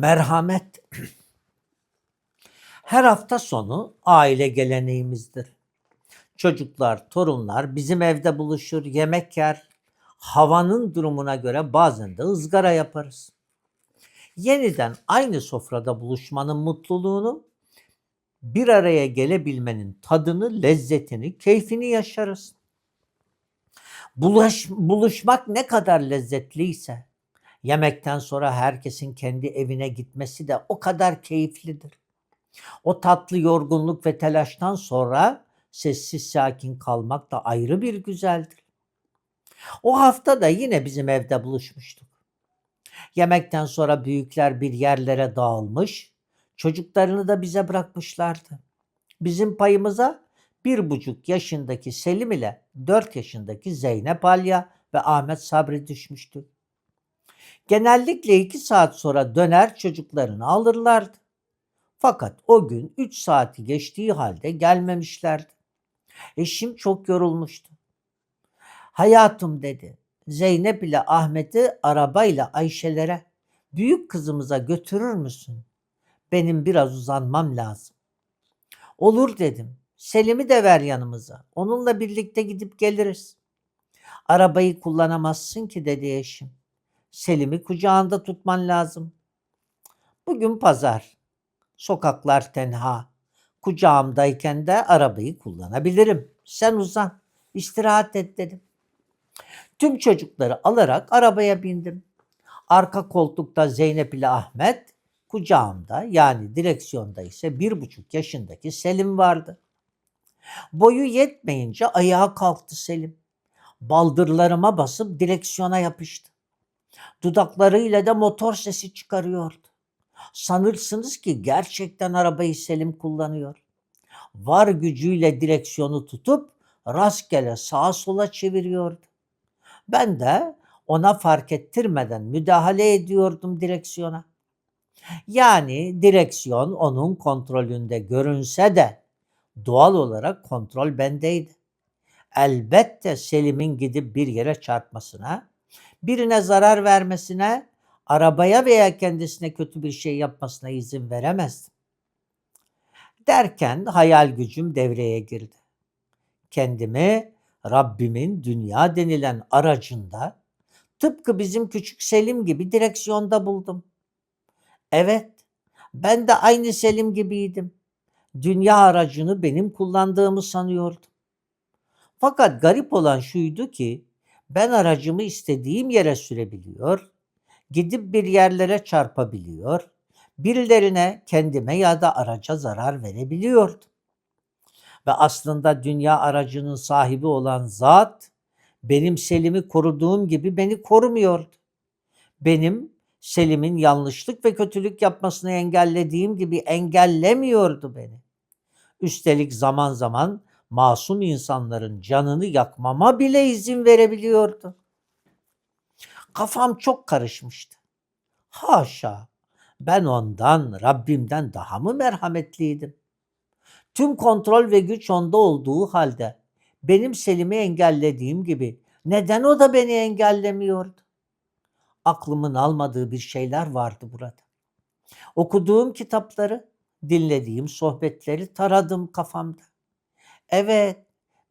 Merhamet her hafta sonu aile geleneğimizdir. Çocuklar, torunlar bizim evde buluşur, yemek yer. Havanın durumuna göre bazen de ızgara yaparız. Yeniden aynı sofrada buluşmanın mutluluğunu, bir araya gelebilmenin tadını, lezzetini, keyfini yaşarız. Bulaş, buluşmak ne kadar lezzetliyse, yemekten sonra herkesin kendi evine gitmesi de o kadar keyiflidir. O tatlı yorgunluk ve telaştan sonra sessiz sakin kalmak da ayrı bir güzeldir. O hafta da yine bizim evde buluşmuştuk. Yemekten sonra büyükler bir yerlere dağılmış, çocuklarını da bize bırakmışlardı. Bizim payımıza bir buçuk yaşındaki Selim ile dört yaşındaki Zeynep Alya ve Ahmet Sabri düşmüştü. Genellikle iki saat sonra döner çocuklarını alırlardı. Fakat o gün üç saati geçtiği halde gelmemişlerdi. Eşim çok yorulmuştu. Hayatım dedi. Zeynep ile Ahmet'i arabayla Ayşelere büyük kızımıza götürür müsün? Benim biraz uzanmam lazım. Olur dedim. Selim'i de ver yanımıza. Onunla birlikte gidip geliriz. Arabayı kullanamazsın ki dedi eşim. Selim'i kucağında tutman lazım. Bugün pazar. Sokaklar tenha. Kucağımdayken de arabayı kullanabilirim. Sen uzan. istirahat et dedim. Tüm çocukları alarak arabaya bindim. Arka koltukta Zeynep ile Ahmet, kucağımda yani direksiyonda ise bir buçuk yaşındaki Selim vardı. Boyu yetmeyince ayağa kalktı Selim. Baldırlarıma basıp direksiyona yapıştı. Dudaklarıyla da motor sesi çıkarıyordu. Sanırsınız ki gerçekten arabayı Selim kullanıyor. Var gücüyle direksiyonu tutup rastgele sağa sola çeviriyordu. Ben de ona fark ettirmeden müdahale ediyordum direksiyona. Yani direksiyon onun kontrolünde görünse de doğal olarak kontrol bendeydi. Elbette Selim'in gidip bir yere çarpmasına, birine zarar vermesine, arabaya veya kendisine kötü bir şey yapmasına izin veremezdim. Derken hayal gücüm devreye girdi. Kendimi Rabbimin dünya denilen aracında tıpkı bizim küçük Selim gibi direksiyonda buldum. Evet, ben de aynı Selim gibiydim. Dünya aracını benim kullandığımı sanıyordum. Fakat garip olan şuydu ki ben aracımı istediğim yere sürebiliyor, gidip bir yerlere çarpabiliyor, birilerine, kendime ya da araca zarar verebiliyordum. Ve aslında dünya aracının sahibi olan zat benim Selim'i koruduğum gibi beni korumuyordu. Benim Selim'in yanlışlık ve kötülük yapmasını engellediğim gibi engellemiyordu beni. Üstelik zaman zaman masum insanların canını yakmama bile izin verebiliyordu. Kafam çok karışmıştı. Haşa, ben ondan, Rabbimden daha mı merhametliydim? Tüm kontrol ve güç onda olduğu halde benim Selim'i engellediğim gibi neden o da beni engellemiyordu? Aklımın almadığı bir şeyler vardı burada. Okuduğum kitapları, dinlediğim sohbetleri taradım kafamda. Evet,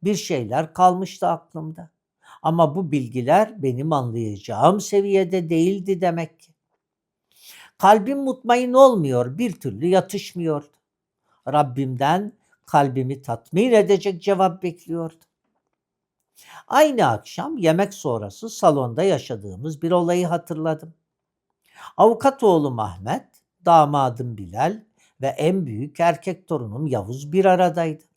bir şeyler kalmıştı aklımda. Ama bu bilgiler benim anlayacağım seviyede değildi demek ki. Kalbim mutmain olmuyor, bir türlü yatışmıyordu. Rabbimden kalbimi tatmin edecek cevap bekliyordu. Aynı akşam yemek sonrası salonda yaşadığımız bir olayı hatırladım. Avukat oğlum Ahmet, damadım Bilal ve en büyük erkek torunum Yavuz bir aradaydı.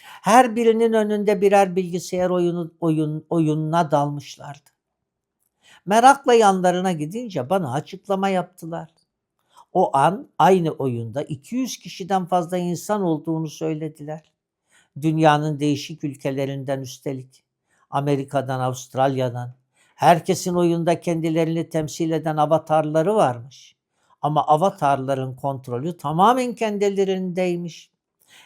Her birinin önünde birer bilgisayar oyunu, oyun, oyununa dalmışlardı. Merakla yanlarına gidince bana açıklama yaptılar. O an aynı oyunda 200 kişiden fazla insan olduğunu söylediler. Dünyanın değişik ülkelerinden üstelik. Amerika'dan, Avustralya'dan. Herkesin oyunda kendilerini temsil eden avatarları varmış. Ama avatarların kontrolü tamamen kendilerindeymiş.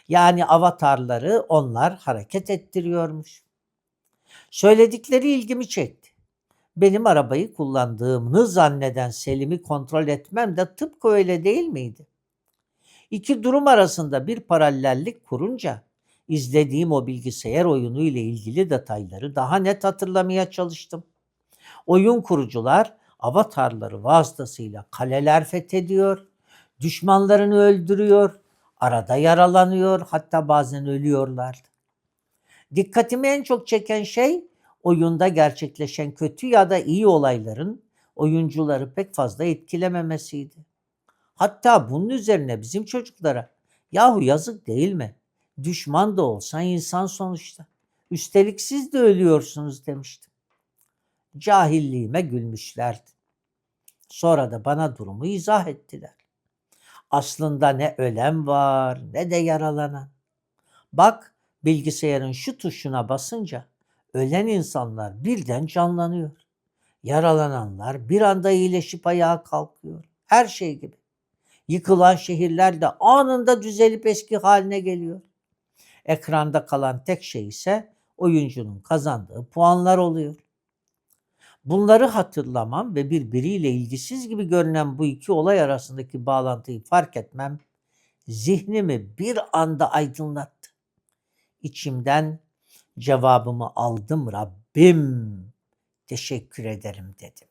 Yani avatarları onlar hareket ettiriyormuş. Söyledikleri ilgimi çekti. Benim arabayı kullandığımı zanneden Selim'i kontrol etmem de tıpkı öyle değil miydi? İki durum arasında bir paralellik kurunca izlediğim o bilgisayar oyunu ile ilgili detayları daha net hatırlamaya çalıştım. Oyun kurucular avatarları vasıtasıyla kaleler fethediyor, düşmanlarını öldürüyor, arada yaralanıyor, hatta bazen ölüyorlardı. Dikkatimi en çok çeken şey oyunda gerçekleşen kötü ya da iyi olayların oyuncuları pek fazla etkilememesiydi. Hatta bunun üzerine bizim çocuklara yahu yazık değil mi? Düşman da olsa insan sonuçta. Üstelik siz de ölüyorsunuz demiştim. Cahilliğime gülmüşlerdi. Sonra da bana durumu izah ettiler. Aslında ne ölen var ne de yaralanan. Bak bilgisayarın şu tuşuna basınca ölen insanlar birden canlanıyor. Yaralananlar bir anda iyileşip ayağa kalkıyor. Her şey gibi. Yıkılan şehirler de anında düzelip eski haline geliyor. Ekranda kalan tek şey ise oyuncunun kazandığı puanlar oluyor. Bunları hatırlamam ve birbiriyle ilgisiz gibi görünen bu iki olay arasındaki bağlantıyı fark etmem zihnimi bir anda aydınlattı. İçimden cevabımı aldım Rabbim teşekkür ederim dedim.